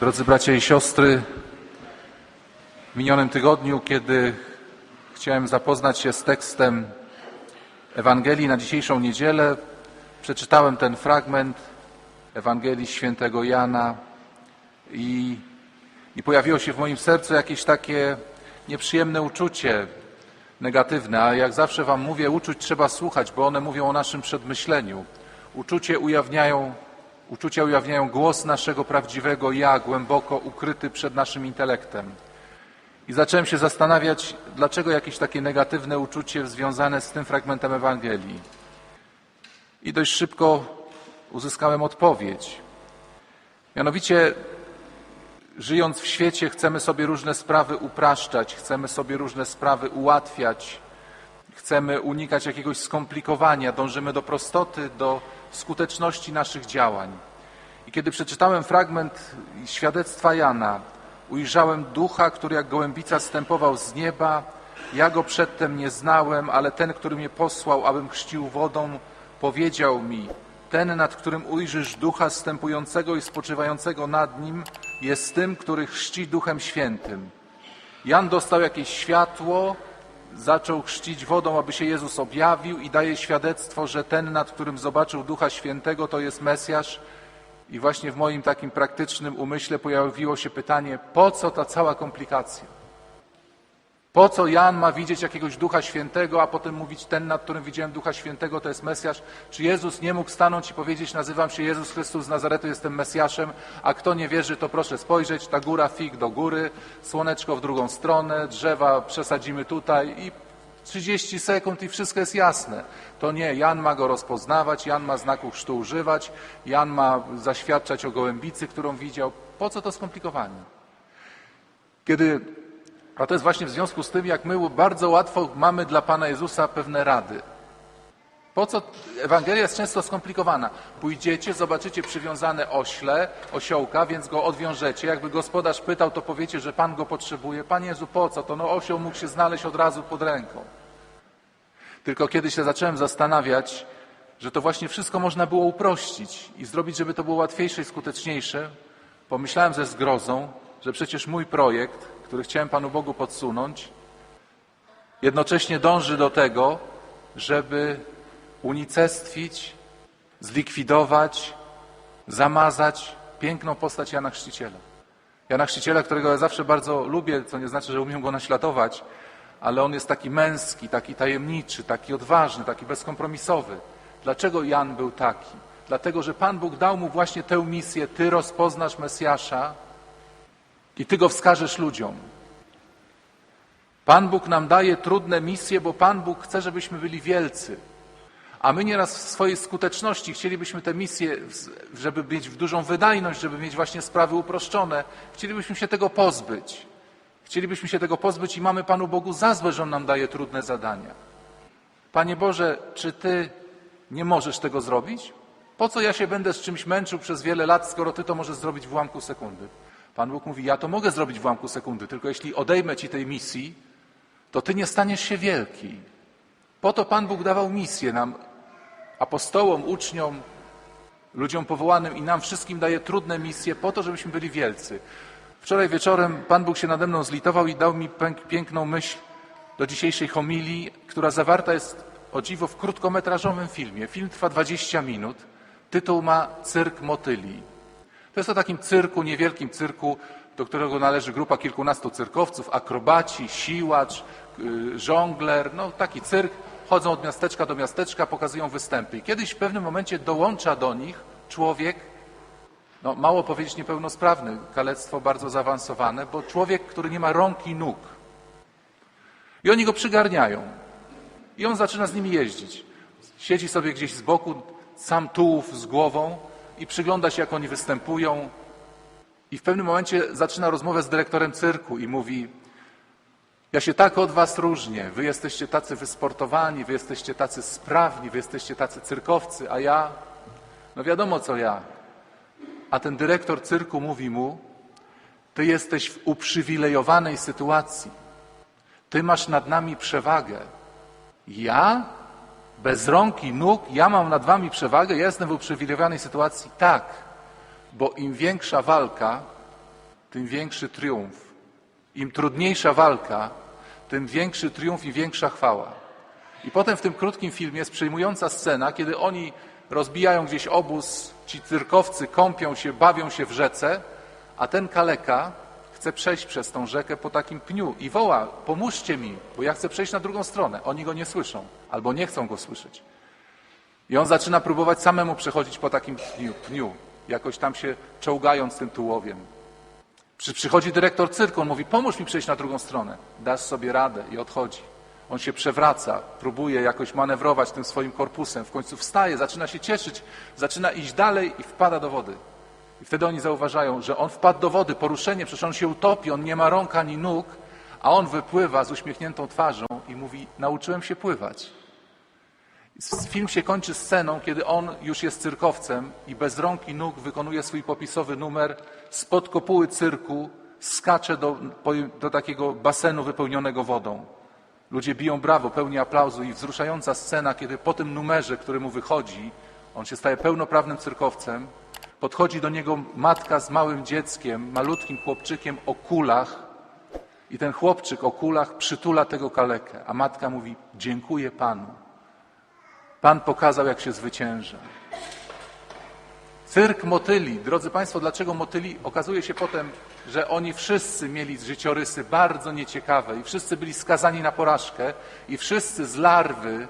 Drodzy bracia i siostry, w minionym tygodniu, kiedy chciałem zapoznać się z tekstem Ewangelii na dzisiejszą niedzielę, przeczytałem ten fragment Ewangelii świętego Jana i, i pojawiło się w moim sercu jakieś takie nieprzyjemne uczucie negatywne, a jak zawsze Wam mówię, uczuć trzeba słuchać, bo one mówią o naszym przedmyśleniu. Uczucie ujawniają, uczucia ujawniają głos naszego prawdziwego ja, głęboko ukryty przed naszym intelektem. I zacząłem się zastanawiać, dlaczego jakieś takie negatywne uczucie związane z tym fragmentem Ewangelii. I dość szybko uzyskałem odpowiedź. Mianowicie, żyjąc w świecie, chcemy sobie różne sprawy upraszczać, chcemy sobie różne sprawy ułatwiać, chcemy unikać jakiegoś skomplikowania, dążymy do prostoty, do skuteczności naszych działań. I kiedy przeczytałem fragment świadectwa Jana, ujrzałem ducha, który jak gołębica stępował z nieba. Ja go przedtem nie znałem, ale ten, który mnie posłał, abym chrzcił wodą, powiedział mi: Ten, nad którym ujrzysz ducha stępującego i spoczywającego nad nim, jest tym, który chrzci duchem świętym. Jan dostał jakieś światło, zaczął chrzcić wodą, aby się Jezus objawił i daje świadectwo, że ten, nad którym zobaczył Ducha Świętego, to jest Mesjasz. I właśnie w moim takim praktycznym umyśle pojawiło się pytanie, po co ta cała komplikacja? Po co Jan ma widzieć jakiegoś Ducha Świętego, a potem mówić, ten, nad którym widziałem Ducha Świętego, to jest Mesjasz? Czy Jezus nie mógł stanąć i powiedzieć, nazywam się Jezus Chrystus z Nazaretu, jestem Mesjaszem, a kto nie wierzy, to proszę spojrzeć, ta góra fig do góry, słoneczko w drugą stronę, drzewa przesadzimy tutaj i 30 sekund i wszystko jest jasne. To nie, Jan ma go rozpoznawać, Jan ma znaku chrztu używać, Jan ma zaświadczać o gołębicy, którą widział. Po co to skomplikowanie? Kiedy, a to jest właśnie w związku z tym, jak my bardzo łatwo mamy dla Pana Jezusa pewne rady. Po co? Ewangelia jest często skomplikowana. Pójdziecie, zobaczycie przywiązane ośle, osiołka, więc go odwiążecie. Jakby gospodarz pytał, to powiecie, że Pan go potrzebuje. Panie Jezu, po co to? No osioł mógł się znaleźć od razu pod ręką. Tylko kiedy się zacząłem zastanawiać, że to właśnie wszystko można było uprościć i zrobić, żeby to było łatwiejsze i skuteczniejsze, pomyślałem ze zgrozą, że przecież mój projekt, który chciałem Panu Bogu podsunąć, jednocześnie dąży do tego, żeby unicestwić, zlikwidować, zamazać piękną postać Jana Chrzciciela. Jana Chrzciciela, którego ja zawsze bardzo lubię, co nie znaczy, że umiem go naśladować, ale on jest taki męski, taki tajemniczy, taki odważny, taki bezkompromisowy. Dlaczego Jan był taki? Dlatego, że Pan Bóg dał mu właśnie tę misję, ty rozpoznasz Mesjasza i ty go wskażesz ludziom. Pan Bóg nam daje trudne misje, bo Pan Bóg chce, żebyśmy byli wielcy. A my nieraz w swojej skuteczności chcielibyśmy te misje, żeby mieć w dużą wydajność, żeby mieć właśnie sprawy uproszczone, chcielibyśmy się tego pozbyć. Chcielibyśmy się tego pozbyć i mamy Panu Bogu za złe, że On nam daje trudne zadania. Panie Boże, czy Ty nie możesz tego zrobić? Po co ja się będę z czymś męczył przez wiele lat, skoro Ty to możesz zrobić w ułamku sekundy? Pan Bóg mówi, ja to mogę zrobić w ułamku sekundy, tylko jeśli odejmę Ci tej misji, to Ty nie staniesz się wielki. Po to Pan Bóg dawał misję nam, apostołom, uczniom, ludziom powołanym i nam wszystkim daje trudne misje po to, żebyśmy byli wielcy. Wczoraj wieczorem Pan Bóg się nade mną zlitował i dał mi piękną myśl do dzisiejszej homilii, która zawarta jest o dziwo w krótkometrażowym filmie. Film trwa 20 minut. Tytuł ma Cyrk Motyli. To jest o takim cyrku, niewielkim cyrku, do którego należy grupa kilkunastu cyrkowców, akrobaci, siłacz, yy, żongler, no taki cyrk. Chodzą od miasteczka do miasteczka, pokazują występy. I kiedyś w pewnym momencie dołącza do nich człowiek, no mało powiedzieć niepełnosprawny, kalectwo bardzo zaawansowane, bo człowiek, który nie ma rąk i nóg. I oni go przygarniają. I on zaczyna z nimi jeździć. Siedzi sobie gdzieś z boku, sam tułów z głową i przygląda się, jak oni występują. I w pewnym momencie zaczyna rozmowę z dyrektorem cyrku i mówi: Ja się tak od was różnię. Wy jesteście tacy wysportowani, wy jesteście tacy sprawni, wy jesteście tacy cyrkowcy, a ja, no wiadomo co ja. A ten dyrektor cyrku mówi mu: Ty jesteś w uprzywilejowanej sytuacji. Ty masz nad nami przewagę. Ja? Bez rąk i nóg? Ja mam nad wami przewagę? Ja jestem w uprzywilejowanej sytuacji? Tak, bo im większa walka, tym większy triumf. Im trudniejsza walka, tym większy triumf i większa chwała. I potem w tym krótkim filmie jest przejmująca scena, kiedy oni rozbijają gdzieś obóz, ci cyrkowcy kąpią się, bawią się w rzece, a ten kaleka chce przejść przez tą rzekę po takim pniu i woła: Pomóżcie mi, bo ja chcę przejść na drugą stronę. Oni go nie słyszą albo nie chcą go słyszeć. I on zaczyna próbować samemu przechodzić po takim pniu, pniu jakoś tam się czołgając tym tułowiem. Przy, przychodzi dyrektor cyrku, on mówi: Pomóż mi przejść na drugą stronę. Dasz sobie radę i odchodzi. On się przewraca, próbuje jakoś manewrować tym swoim korpusem, w końcu wstaje, zaczyna się cieszyć, zaczyna iść dalej i wpada do wody. I wtedy oni zauważają, że on wpadł do wody, poruszenie, przecież on się utopi, on nie ma rąk ani nóg, a on wypływa z uśmiechniętą twarzą i mówi: Nauczyłem się pływać. Film się kończy sceną, kiedy on już jest cyrkowcem i bez rąk i nóg wykonuje swój popisowy numer spod kopuły cyrku, skacze do, do takiego basenu wypełnionego wodą. Ludzie biją brawo, pełni aplauzu i wzruszająca scena, kiedy po tym numerze, który mu wychodzi, on się staje pełnoprawnym cyrkowcem, podchodzi do niego matka z małym dzieckiem, malutkim chłopczykiem o kulach i ten chłopczyk o kulach przytula tego kalekę, a matka mówi dziękuję Panu. Pan pokazał, jak się zwycięża. Cyrk motyli. Drodzy Państwo, dlaczego motyli? Okazuje się potem, że oni wszyscy mieli życiorysy bardzo nieciekawe i wszyscy byli skazani na porażkę i wszyscy z larwy,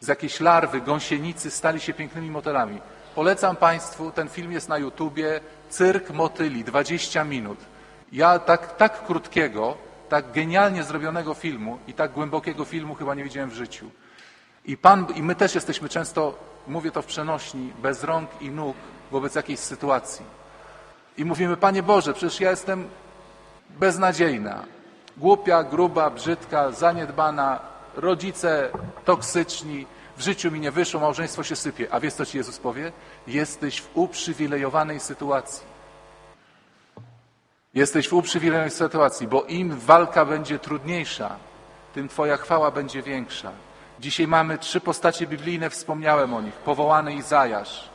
z jakiejś larwy, gąsienicy stali się pięknymi motylami. Polecam Państwu, ten film jest na YouTubie, Cyrk motyli, 20 minut. Ja tak, tak krótkiego, tak genialnie zrobionego filmu i tak głębokiego filmu chyba nie widziałem w życiu. I, Pan, I my też jesteśmy często, mówię to w przenośni, bez rąk i nóg wobec jakiejś sytuacji. I mówimy, Panie Boże, przecież ja jestem beznadziejna, głupia, gruba, brzydka, zaniedbana, rodzice toksyczni, w życiu mi nie wyszło, małżeństwo się sypie. A wiesz, co Ci Jezus powie? Jesteś w uprzywilejowanej sytuacji. Jesteś w uprzywilejowanej sytuacji, bo im walka będzie trudniejsza, tym Twoja chwała będzie większa. Dzisiaj mamy trzy postacie biblijne, wspomniałem o nich. Powołany Izajasz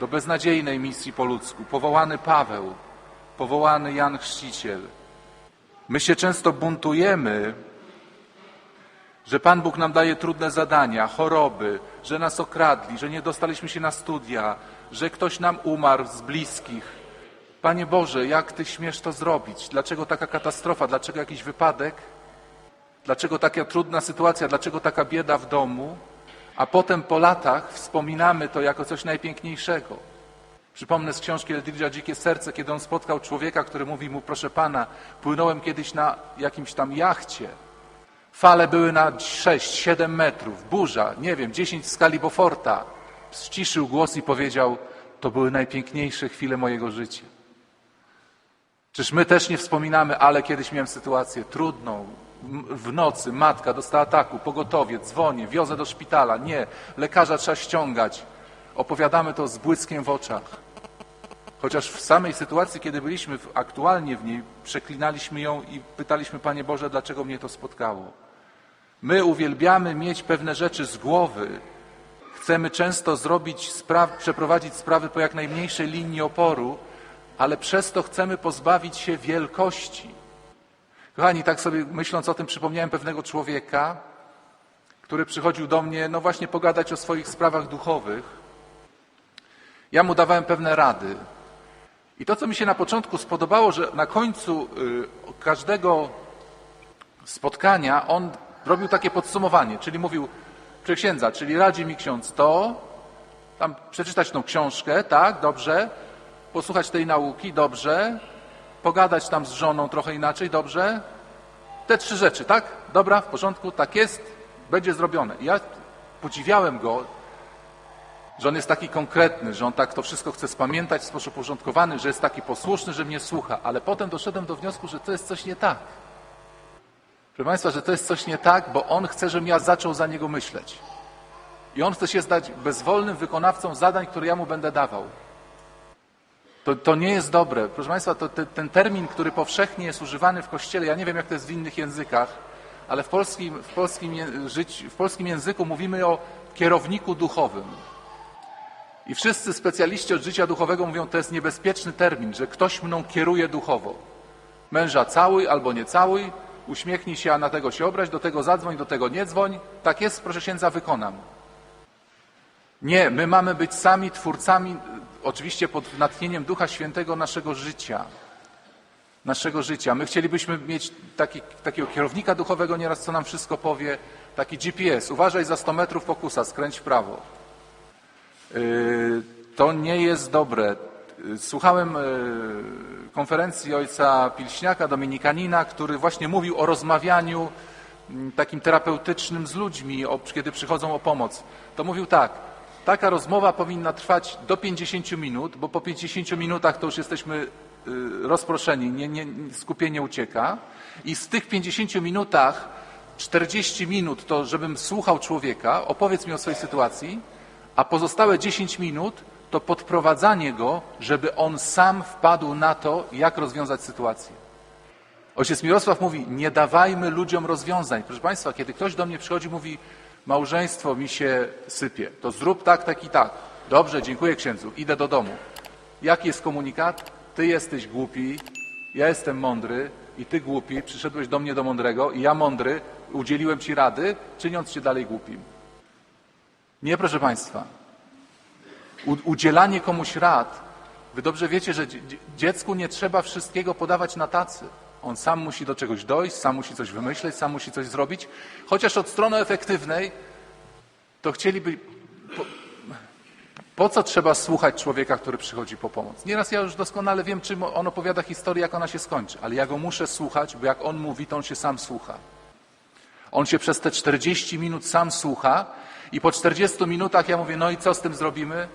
do beznadziejnej misji po ludzku, powołany Paweł, powołany Jan Chrzciciel. My się często buntujemy, że Pan Bóg nam daje trudne zadania, choroby, że nas okradli, że nie dostaliśmy się na studia, że ktoś nam umarł z bliskich. Panie Boże, jak Ty śmiesz to zrobić? Dlaczego taka katastrofa? Dlaczego jakiś wypadek? Dlaczego taka trudna sytuacja? Dlaczego taka bieda w domu? A potem po latach wspominamy to jako coś najpiękniejszego. Przypomnę z książki Eldridge'a Dzikie Serce, kiedy on spotkał człowieka, który mówi mu, proszę pana, płynąłem kiedyś na jakimś tam jachcie. Fale były na 6-7 metrów, burza, nie wiem, 10 w skali. Ściszył głos i powiedział, to były najpiękniejsze chwile mojego życia. Czyż my też nie wspominamy, ale kiedyś miałem sytuację trudną, w nocy matka dostała ataku, pogotowie, dzwonię, wiozę do szpitala. Nie, lekarza trzeba ściągać. Opowiadamy to z błyskiem w oczach. Chociaż w samej sytuacji, kiedy byliśmy aktualnie w niej, przeklinaliśmy ją i pytaliśmy, Panie Boże, dlaczego mnie to spotkało. My uwielbiamy mieć pewne rzeczy z głowy. Chcemy często zrobić spraw, przeprowadzić sprawy po jak najmniejszej linii oporu, ale przez to chcemy pozbawić się wielkości. Kochani, tak sobie myśląc o tym, przypomniałem pewnego człowieka, który przychodził do mnie, no właśnie pogadać o swoich sprawach duchowych. Ja mu dawałem pewne rady. I to, co mi się na początku spodobało, że na końcu y, każdego spotkania on robił takie podsumowanie, czyli mówił, proszę księdza, czyli radzi mi ksiądz to, tam przeczytać tą książkę, tak, dobrze, posłuchać tej nauki, dobrze, pogadać tam z żoną trochę inaczej, dobrze? Te trzy rzeczy, tak? Dobra, w porządku, tak jest, będzie zrobione. I ja podziwiałem go, że on jest taki konkretny, że on tak to wszystko chce spamiętać w sposób uporządkowany, że jest taki posłuszny, że mnie słucha, ale potem doszedłem do wniosku, że to jest coś nie tak. Proszę Państwa, że to jest coś nie tak, bo on chce, żebym ja zaczął za niego myśleć. I on chce się zdać bezwolnym wykonawcą zadań, które ja mu będę dawał. To, to nie jest dobre. Proszę Państwa, to, te, ten termin, który powszechnie jest używany w Kościele, ja nie wiem, jak to jest w innych językach, ale w polskim, w polskim, w polskim języku mówimy o kierowniku duchowym. I wszyscy specjaliści od życia duchowego mówią, to jest niebezpieczny termin, że ktoś mną kieruje duchowo. Męża całuj albo nie uśmiechnij się, a na tego się obraź, do tego zadzwoń, do tego nie dzwoń. Tak jest, proszę księdza, wykonam. Nie, my mamy być sami twórcami, oczywiście pod natchnieniem Ducha Świętego naszego życia. Naszego życia. My chcielibyśmy mieć taki, takiego kierownika duchowego nieraz, co nam wszystko powie, taki GPS. Uważaj za 100 metrów pokusa, skręć w prawo. Yy, To nie jest dobre. Słuchałem yy, konferencji ojca Pilśniaka, dominikanina, który właśnie mówił o rozmawianiu mm, takim terapeutycznym z ludźmi, kiedy przychodzą o pomoc. To mówił tak, taka rozmowa powinna trwać do 50 minut, bo po 50 minutach to już jesteśmy yy, rozproszeni, nie, nie, skupienie ucieka i z tych 50 minutach 40 minut to, żebym słuchał człowieka, opowiedz mi o swojej sytuacji, a pozostałe 10 minut to podprowadzanie go, żeby on sam wpadł na to, jak rozwiązać sytuację. Ojciec Mirosław mówi, nie dawajmy ludziom rozwiązań. Proszę Państwa, kiedy ktoś do mnie przychodzi mówi, małżeństwo mi się sypie, to zrób tak, tak i tak. Dobrze, dziękuję księdzu, idę do domu. Jaki jest komunikat? Ty jesteś głupi, ja jestem mądry i ty głupi, przyszedłeś do mnie do mądrego i ja mądry udzieliłem ci rady, czyniąc cię dalej głupim. Nie, proszę Państwa. Udzielanie komuś rad, wy dobrze wiecie, że dzie- dziecku nie trzeba wszystkiego podawać na tacy. On sam musi do czegoś dojść, sam musi coś wymyśleć, sam musi coś zrobić. Chociaż od strony efektywnej, to chcieliby. Po, po co trzeba słuchać człowieka, który przychodzi po pomoc? Nieraz ja już doskonale wiem, czym on opowiada historię, jak ona się skończy, ale ja go muszę słuchać, bo jak on mówi, to on się sam słucha. On się przez te 40 minut sam słucha i po 40 minutach ja mówię, no i co z tym zrobimy?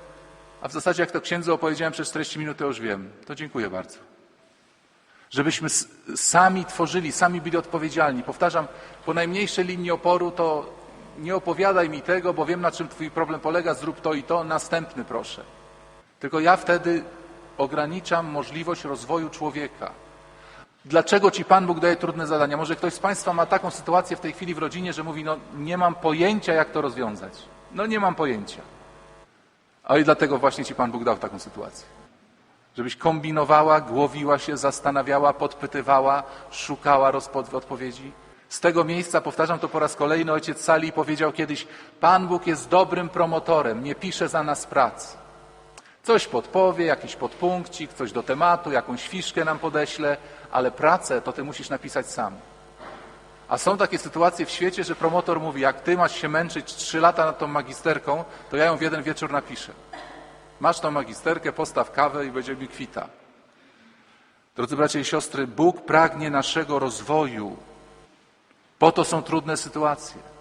A w zasadzie jak to księdzu opowiedziałem przez 40 minut, to już wiem. To dziękuję bardzo. Żebyśmy sami tworzyli, sami byli odpowiedzialni. Powtarzam, po najmniejszej linii oporu to nie opowiadaj mi tego, bo wiem na czym twój problem polega, zrób to i to, następny proszę. Tylko ja wtedy ograniczam możliwość rozwoju człowieka. Dlaczego ci Pan Bóg daje trudne zadania? Może ktoś z Państwa ma taką sytuację w tej chwili w rodzinie, że mówi, no nie mam pojęcia, jak to rozwiązać. No nie mam pojęcia. A i dlatego właśnie ci Pan Bóg dał taką sytuację. Żebyś kombinowała, głowiła się, zastanawiała, podpytywała, szukała odpowiedzi. Z tego miejsca, powtarzam to po raz kolejny, ojciec Sali powiedział kiedyś, Pan Bóg jest dobrym promotorem, nie pisze za nas prac. Coś podpowie, jakiś podpunkcik, coś do tematu, jakąś fiszkę nam podeśle, ale pracę to ty musisz napisać sam. A są takie sytuacje w świecie, że promotor mówi, jak ty masz się męczyć trzy lata nad tą magisterką, to ja ją w jeden wieczór napiszę. Masz tą magisterkę, postaw kawę i będzie mi kwita. Drodzy bracia i siostry, Bóg pragnie naszego rozwoju. Po to są trudne sytuacje.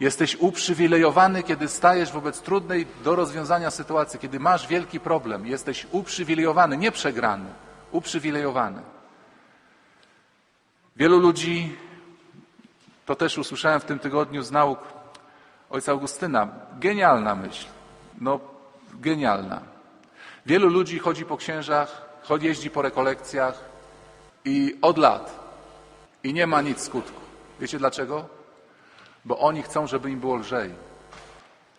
Jesteś uprzywilejowany, kiedy stajesz wobec trudnej do rozwiązania sytuacji, kiedy masz wielki problem. Jesteś uprzywilejowany, nie przegrany, uprzywilejowany. Wielu ludzi, to też usłyszałem w tym tygodniu z nauk ojca Augustyna, genialna myśl, no genialna. Wielu ludzi chodzi po księżach, chodzi, jeździ po rekolekcjach i od lat i nie ma nic skutku. Wiecie dlaczego? Bo oni chcą, żeby im było lżej.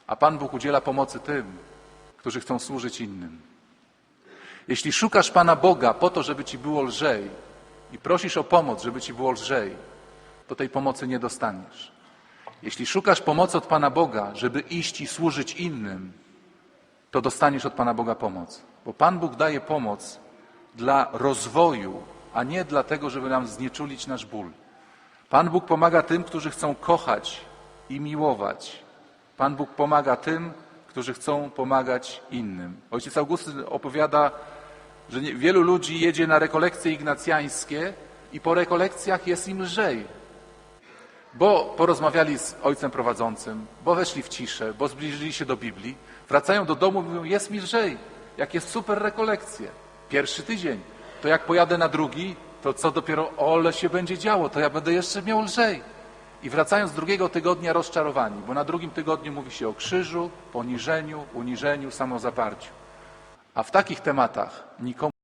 A Pan Bóg udziela pomocy tym, którzy chcą służyć innym. Jeśli szukasz Pana Boga po to, żeby ci było lżej i prosisz o pomoc, żeby ci było lżej, to tej pomocy nie dostaniesz. Jeśli szukasz pomocy od Pana Boga, żeby iść i służyć innym, to dostaniesz od Pana Boga pomoc. Bo Pan Bóg daje pomoc dla rozwoju, a nie dlatego, żeby nam znieczulić nasz ból. Pan Bóg pomaga tym, którzy chcą kochać i miłować. Pan Bóg pomaga tym, którzy chcą pomagać innym. Ojciec Augustyn opowiada, że wielu ludzi jedzie na rekolekcje ignacjańskie i po rekolekcjach jest im lżej. Bo porozmawiali z ojcem prowadzącym, bo weszli w ciszę, bo zbliżyli się do Biblii, wracają do domu i mówią, jest mi lżej, jakie super rekolekcje. Pierwszy tydzień. To jak pojadę na drugi, to co dopiero ole się będzie działo, to ja będę jeszcze miał lżej. I wracają z drugiego tygodnia rozczarowani, bo na drugim tygodniu mówi się o krzyżu, poniżeniu, uniżeniu, samozaparciu. A w takich tematach nikomu